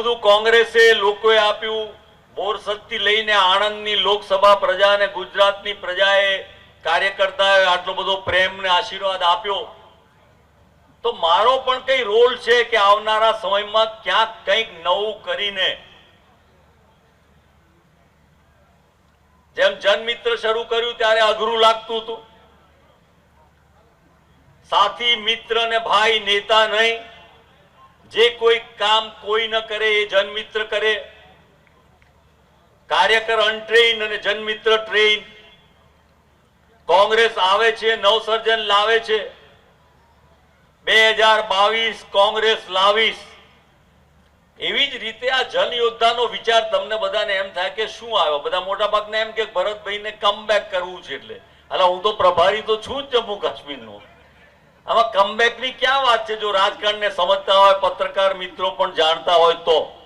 બધું કોંગ્રેસે લોકોએ આપ્યું. બોરસદથી લઈને આણંદની લોકસભા પ્રજા અને ગુજરાતની પ્રજાએ કાર્યકર્તાઓએ આટલો બધો પ્રેમ ને આશીર્વાદ આપ્યો. તો મારો પણ કઈ રોલ છે કે આવનારા સમયમાં ક્યાંક કંઈક નવું કરીને? જેમ જનમિત્ર શરૂ કર્યું ત્યારે અઘરું લાગતું હતું. સાથી, મિત્ર ને ભાઈ, નેતા નહીં. જે કોઈ કામ કોઈ ન કરે એ જનમિત્ર કરે. કાર્યકર અનટ્રેન અને જનમિત્ર ટ્રેન કોંગ્રેસ આવે છે, નવસર્જન લાવે છે. બે હજાર બાવીસ કોંગ્રેસ લાવીશ. એવી જ રીતે આ જન યોદ્ધાનો વિચાર તમને બધાને એમ થાય કે શું આવ્યો? બધા મોટા ભાગને એમ કે ભરતભાઈને કમબેક કરવું છે એટલે. અલા, હું તો પ્રભારી તો છું જ જમ્મુ કાશ્મીરનો. આમાં કમબેકની ક્યાં વાત છે? જો રાજકારણને સમજતા હોય, પત્રકાર મિત્રો પણ જાણતા હોય તો.